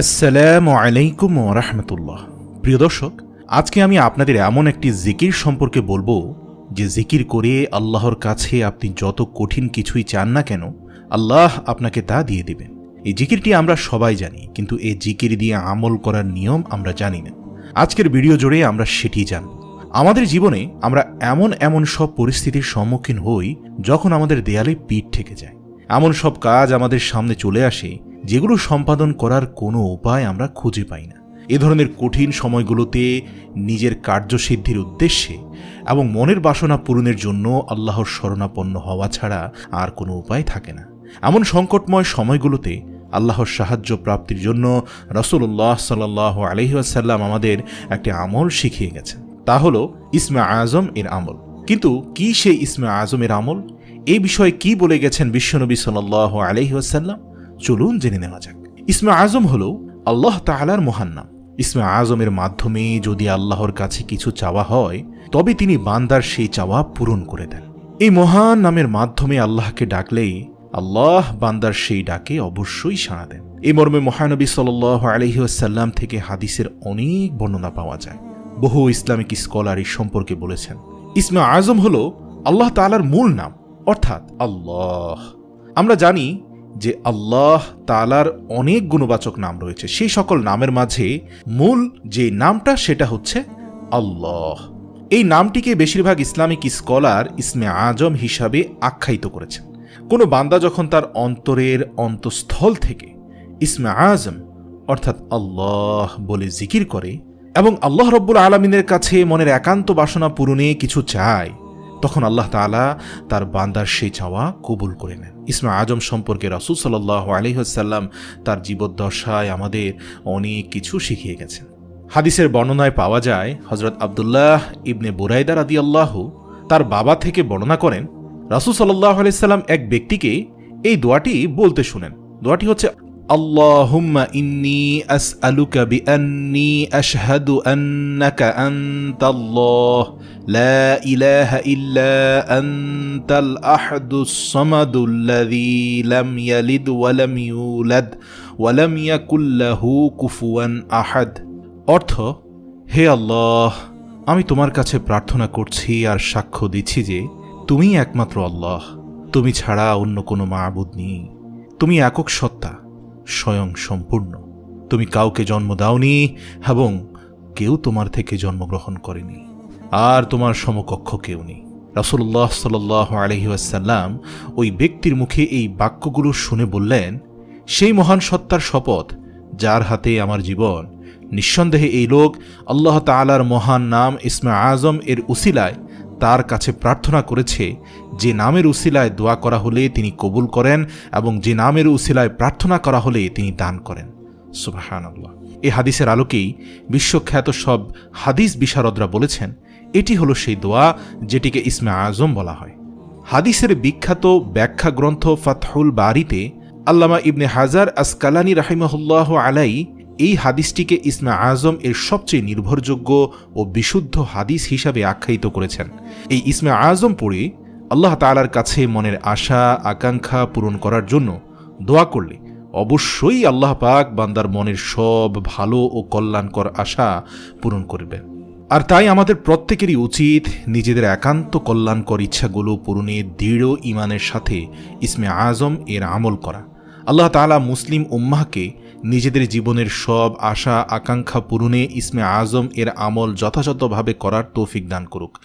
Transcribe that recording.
আসসালামু আলাইকুম রহমতুল্লাহ। প্রিয় দর্শক, আজকে আমি আপনাদের এমন একটি জিকির সম্পর্কে বলব, যে জিকির করে আল্লাহর কাছে আপনি যত কঠিন কিছুই চান না কেন, আল্লাহ আপনাকে তা দিয়ে দেবেন। এই জিকিরটি আমরা সবাই জানি, কিন্তু এই জিকির দিয়ে আমল করার নিয়ম আমরা জানি না। আজকের ভিডিও জুড়ে আমরা সেটি জানব। আমাদের জীবনে আমরা এমন এমন সব পরিস্থিতির সম্মুখীন হই, যখন আমাদের দেয়ালে পিঠ ঠেকে যায়। এমন সব কাজ আমাদের সামনে চলে আসে যেগুলো সম্পাদন করার কোনো উপায় আমরা খুঁজে পাই না। এ ধরনের কঠিন সময়গুলোতে নিজের কার্যসিদ্ধির উদ্দেশ্যে এবং মনের বাসনা পূরণের জন্য আল্লাহর শরণাপন্ন হওয়া ছাড়া আর কোনো উপায় থাকে না। এমন সংকটময় সময়গুলোতে আল্লাহর সাহায্য প্রাপ্তির জন্য রসুল্লাহ সাল্লাহ আলহিহাসাল্লাম আমাদের একটি আমল শিখিয়ে গেছেন। তা হল ইসমা আজম এর আমল। কিন্তু কি সেই ইসমা আজমের আমল? এই বিষয়ে কি বলে গেছেন বিশ্বনবী সাল্লাহ আলহিহাসাল্লাম চলুন জেনে নেওয়া যাক। ইসমা আজম হল আল্লাহ তালার মহান নাম। ইসমা আজমের মাধ্যমে যদি আল্লাহর কাছে কিছু চাওয়া হয়, তবে তিনি বান্দার সেই চাওয়া পূরণ করে দেন। এই মহান নামের মাধ্যমে আল্লাহকে ডাকলেই আল্লাহ বান্দার সেই ডাকে অবশ্যই সাড়া দেন। এই মর্মে মহানবী সাল আলহিহাসাল্লাম থেকে হাদিসের অনেক বর্ণনা পাওয়া যায়। বহু ইসলামিক স্কলার এই সম্পর্কে বলেছেন, ইসমা আজম হল আল্লাহ তালার মূল নাম, অর্থাৎ আল্লাহ। আমরা জানি যে আল্লাহ তালার অনেক গুণবাচক নাম রয়েছে। সেই সকল নামের মাঝে মূল যে নামটা সেটা হচ্ছে আল্লাহ। এই নামটিকে বেশিরভাগ ইসলামিক স্কলার ইসমে আজম হিসাবে আখ্যায়িত করেছেন। কোনো বান্দা যখন তার অন্তরের অন্তঃস্থল থেকে ইসমে আজম, অর্থাৎ আল্লাহ বলে জিকির করে এবং আল্লাহ রব্বুল আলমিনের কাছে মনের একান্ত বাসনা পূরণে কিছু চায় তখন আল্লাহ তালা তার বান্দার সেই চাওয়া কবুল করে নেন। ইসমা আজম সম্পর্কে রাসুল সাল্লাহ আলহিহাসাল্লাম তার জীবদ্দশায় আমাদের অনেক কিছু শিখিয়ে গেছেন। হাদিসের বর্ণনায় পাওয়া যায় হজরত আবদুল্লাহ ইবনে বুরাইদার আদি আল্লাহ তার বাবা থেকে বর্ণনা করেন, রাসুল সাল্লাহ আলাইসাল্লাম এক ব্যক্তিকে এই দোয়াটি বলতে শুনেন। দোয়াটি হচ্ছে আল্লাহুম্মা ইন্নি আসআলুকা বিআন্নি আশহাদু আন্নাকা আনতাল্লাহ। লা ইলাহা ইল্লা আনতাল আহাদুস সামাদুল্লাযী লাম ইয়ালিদ ওয়া লাম ইউলাদ ওয়া লাম ইয়াকুল লাহু কুফুয়ান আহাদ। অর্থ, হে আল্লাহ, আমি তোমার কাছে প্রার্থনা করছি আর সাক্ষ্য দিচ্ছি যে তুমি একমাত্র আল্লাহ। তুমি ছাড়া অন্য কোনো মাবুদ নেই। তুমি একক সত্তা। স্বয়ং সম্পূর্ণ। তুমি কাউকে জন্ম দাওনি এবং কেউ তোমার থেকে জন্মগ্রহণ করেনি। আর তোমার সমকক্ষ কেউ নেই। রাসুল্লাহ সাল আলহিউসাল্লাম ওই ব্যক্তির মুখে এই বাক্যগুলো শুনে বললেন, সেই মহান সত্তার শপথ, যার হাতে আমার জীবন, নিঃসন্দেহে এই লোক আল্লাহ তালার মহান নাম ইসমা আজম এর উসিলায় তার কাছে প্রার্থনা করেছে, যে নামের উসিলায় দোয়া করা হলে তিনি কবুল করেন এবং যে নামের উসিলায় প্রার্থনা করা হলে তিনি দান করেন। সুবাহান আল্লাহ এই হাদিসের আলোকেই বিশ্বখ্যাত সব হাদিস বিশারদরা বলেছেন, এটি হলো সেই দোয়া যেটিকে ইসমা আজম বলা হয়। হাদিসের বিখ্যাত ব্যাখ্যা গ্রন্থ ফাতহুল বারিতে আল্লামা ইবনে হাজার আসকালানি রাহিমহুল্লাহ আলাই এই হাদিসটিকে ইসমা আজম এর সবচেয়ে নির্ভরযোগ্য ও বিশুদ্ধ হাদিস হিসাবে আখ্যায়িত করেছেন। এই ইসমা আজম পড়ে আল্লাহ তালার কাছে মনের আশা, আকাঙ্ক্ষা পূরণ করার জন্য দোয়া করলে অবশ্যই আল্লাহ পাক বান্দার মনের সব ভালো ও কল্যাণকর আশা পূরণ করবেন। আর তাই আমাদের প্রত্যেকেরই উচিত নিজেদের একান্ত কল্যাণকর ইচ্ছাগুলো পূরণে দৃঢ় ইমানের সাথে ইসমে আজম এর আমল করা। আল্লাহ তালা মুসলিম উম্মাহকে নিজেদের জীবনের সব আশা, আকাঙ্ক্ষা পূরণে ইসমে আজম এর আমল যথাযথভাবে করার তৌফিক দান করুক।